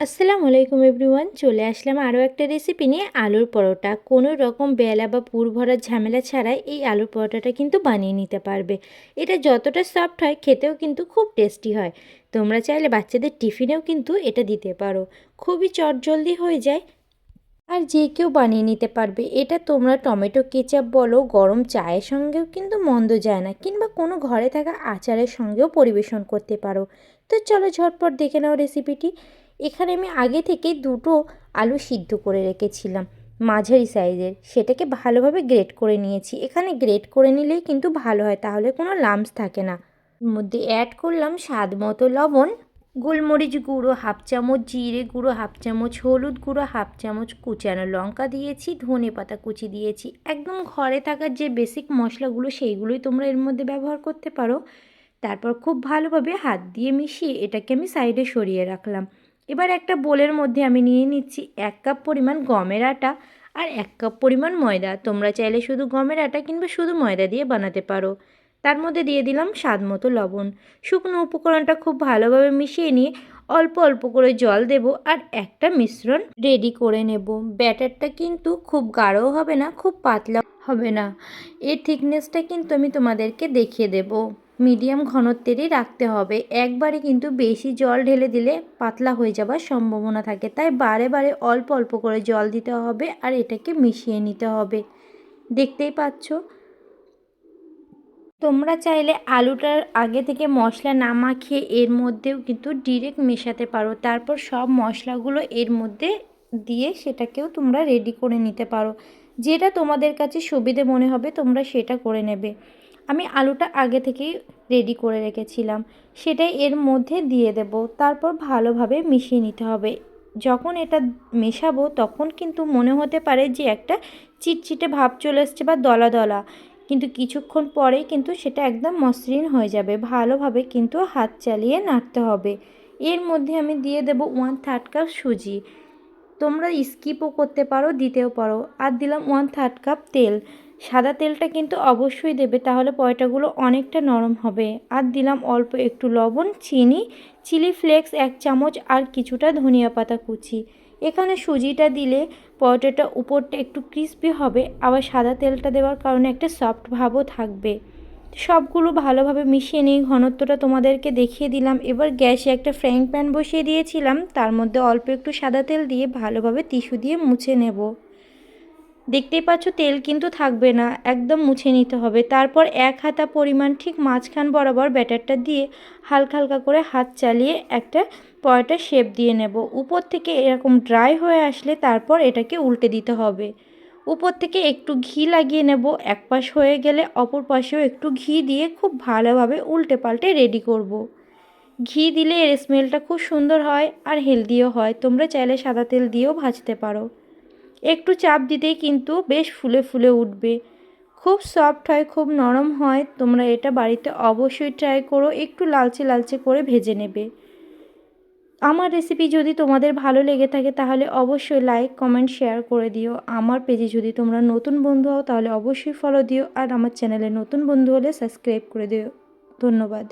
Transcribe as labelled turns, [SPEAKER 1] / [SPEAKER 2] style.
[SPEAKER 1] আসসালামু আলাইকুম এভরিওয়ান, চলে আসলাম আরও একটা রেসিপি নিয়ে আলুর পরোটা। কোনো রকম বেলা বা পুর ভরার ঝামেলা ছাড়াই এই আলুর পরোটাটা কিন্তু বানিয়ে নিতে পারবে। এটা যতটা সফট হয়, খেতেও কিন্তু খুব টেস্টি হয়। তোমরা চাইলে বাচ্চাদের টিফিনেও কিন্তু এটা দিতে পারো। খুবই চটজলদি হয়ে যায়। আর যে কেউ বানিয়ে নিতে পারবে, এটা তোমরা টমেটো কেচাপ বলো, গরম চায়ের সঙ্গেও কিন্তু মন্দ যায় না, কিংবা কোনো ঘরে থাকা আচারের সঙ্গেও পরিবেশন করতে পারো। তো চলো ঝটপট দেখে নাও রেসিপিটি। এখানে আমি আগে থেকে দুটো আলু সিদ্ধ করে রেখেছিলাম, মাঝারি সাইজের। সেটাকে ভালোভাবে গ্রেট করে নিয়েছি। এখানে গ্রেট করে নিলেই কিন্তু ভালো হয়, তাহলে কোনো লামস থাকে না। এর মধ্যে অ্যাড করলাম স্বাদ মতো লবণ, গোলমরিচ গুঁড়ো হাফ চামচ, জিরে গুঁড়ো হাফ চামচ, হলুদ গুঁড়ো হাফ চামচ, কুচানো লঙ্কা দিয়েছি, ধনে পাতা কুচি দিয়েছি। একদম ঘরে থাকার যে বেসিক মশলাগুলো, সেইগুলোই তোমরা এর মধ্যে ব্যবহার করতে পারো। তারপর খুব ভালোভাবে হাত দিয়ে মিশিয়ে এটাকে আমি সাইডে সরিয়ে রাখলাম। এবার একটা বোলের মধ্যে আমি নিয়ে নিচ্ছি এক কাপ পরিমাণ গমের আটা আর এক কাপ পরিমাণ ময়দা। তোমরা চাইলে শুধু গমের আটা কিংবা শুধু ময়দা দিয়ে বানাতে পারো। তার মধ্যে দিয়ে দিলাম স্বাদ মতো লবণ। শুকনো উপকরণটা খুব ভালোভাবে মিশিয়ে নিয়ে অল্প অল্প করে জল দেব আর একটা মিশ্রণ রেডি করে নেব। ব্যাটারটা কিন্তু খুব গাঢ়ও হবে না, খুব পাতলা হবে না। এর থিকনেসটা কিন্তু আমি তোমাদেরকে দেখিয়ে দেবো। মিডিয়াম ঘনত্বেরই রাখতে হবে। একবারে কিন্তু বেশি জল ঢেলে দিলে পাতলা হয়ে যাবার সম্ভাবনা থাকে। তাই বারে বারে অল্প অল্প করে জল দিতে হবে আর এটাকে মিশিয়ে নিতে হবে। দেখতেই পাচ্ছ? তোমরা চাইলে আলুটার আগে থেকে মশলা না মাখিয়ে এর মধ্যেও কিন্তু ডিরেক্ট মেশাতে পারো। তারপর সব মশলাগুলো এর মধ্যে দিয়ে সেটাকেও তোমরা রেডি করে নিতে পারো। যেটা তোমাদের কাছে সুবিধে মনে হবে, তোমরা সেটা করে নেবে। আমি আলুটা আগে থেকেই রেডি করে রেখেছিলাম। সেটাই এর মধ্যে দিয়ে দেব। তারপর ভালোভাবে মিশিয়ে নিতে হবে। যখন এটা মেশাবো, তখন কিন্তু মনে হতে পারে যে একটা চিটচিটে ভাব চলে এসছে বা দলা দলা। কিন্তু কিছুক্ষণ পরেই কিন্তু সেটা একদম মসৃণ হয়ে যাবে। ভালোভাবে কিন্তু হাত চালিয়ে নাড়তে হবে। এর মধ্যে আমি দিয়ে দেব ওয়ান থার্ড কাপ সুজি। তোমরা স্কিপও করতে পারো, দিতেও পারো। আর দিলাম ওয়ান থার্ড কাপ তেল। সাদা তেলটা কিন্তু অবশ্যই দেবে, তাহলে পয়টাগুলো অনেকটা নরম হবে। আর দিলাম অল্প একটু লবণ, চিনি, চিলি ফ্লেক্স, এক চামচ, আর কিছুটা ধনিয়া পাতা কুচি। এখানে সুজিটা দিলে পরোটাটা উপরটা একটু ক্রিস্পি হবে, আবার সাদা তেলটা দেওয়ার কারণে একটা সফট ভাবও থাকবে। সবগুলো ভালোভাবে মিশিয়ে নিয়ে ঘনত্বটা তোমাদেরকে দেখিয়ে দিলাম। এবার গ্যাসে একটা ফ্রাইং প্যান বসিয়ে দিয়েছিলাম। তার মধ্যে অল্প একটু সাদা তেল দিয়ে ভালোভাবে টিস্যু দিয়ে মুছে নেব। দেখতেই পাচ্ছ, তেল কিন্তু থাকবে না। একদম মুছে নিতে হবে। তারপর এক হাতা পরিমাণ ঠিক মাঝখান বরাবর ব্যাটারটা দিয়ে হালকা হালকা করে হাত চালিয়ে একটা পরোটা শেপ দিয়ে নেব। উপর থেকে এরকম ড্রাই হয়ে আসলে তারপর এটাকে উল্টে দিতে হবে। উপর থেকে একটু ঘি লাগিয়ে নেব। এক পাশ হয়ে গেলে অপর পাশেও একটু ঘি দিয়ে খুব ভালোভাবে উল্টে পাল্টে রেডি করব। ঘি দিলে এর স্মেলটা খুব সুন্দর হয় আর হেলদিও হয়। তোমরা চাইলে সাদা তেল দিয়েও ভাজতে পারো। একটু চাপ দিতেই কিন্তু বেশ ফুলে ফুলে উঠবে। খুব সফট হয়, খুব নরম হয়। তোমরা এটা বাড়িতে অবশ্যই ট্রাই করো। একটু লালচে লালচে করে ভেজে নেবে। আমার রেসিপি যদি তোমাদের ভালো লেগে থাকে তাহলে অবশ্যই লাইক কমেন্ট শেয়ার করে দিও। আমার পেজে যদি তোমরা নতুন বন্ধু হও তাহলে অবশ্যই ফলো দিও। আর আমার চ্যানেলে নতুন বন্ধু হলে সাবস্ক্রাইব করে দিও। ধন্যবাদ।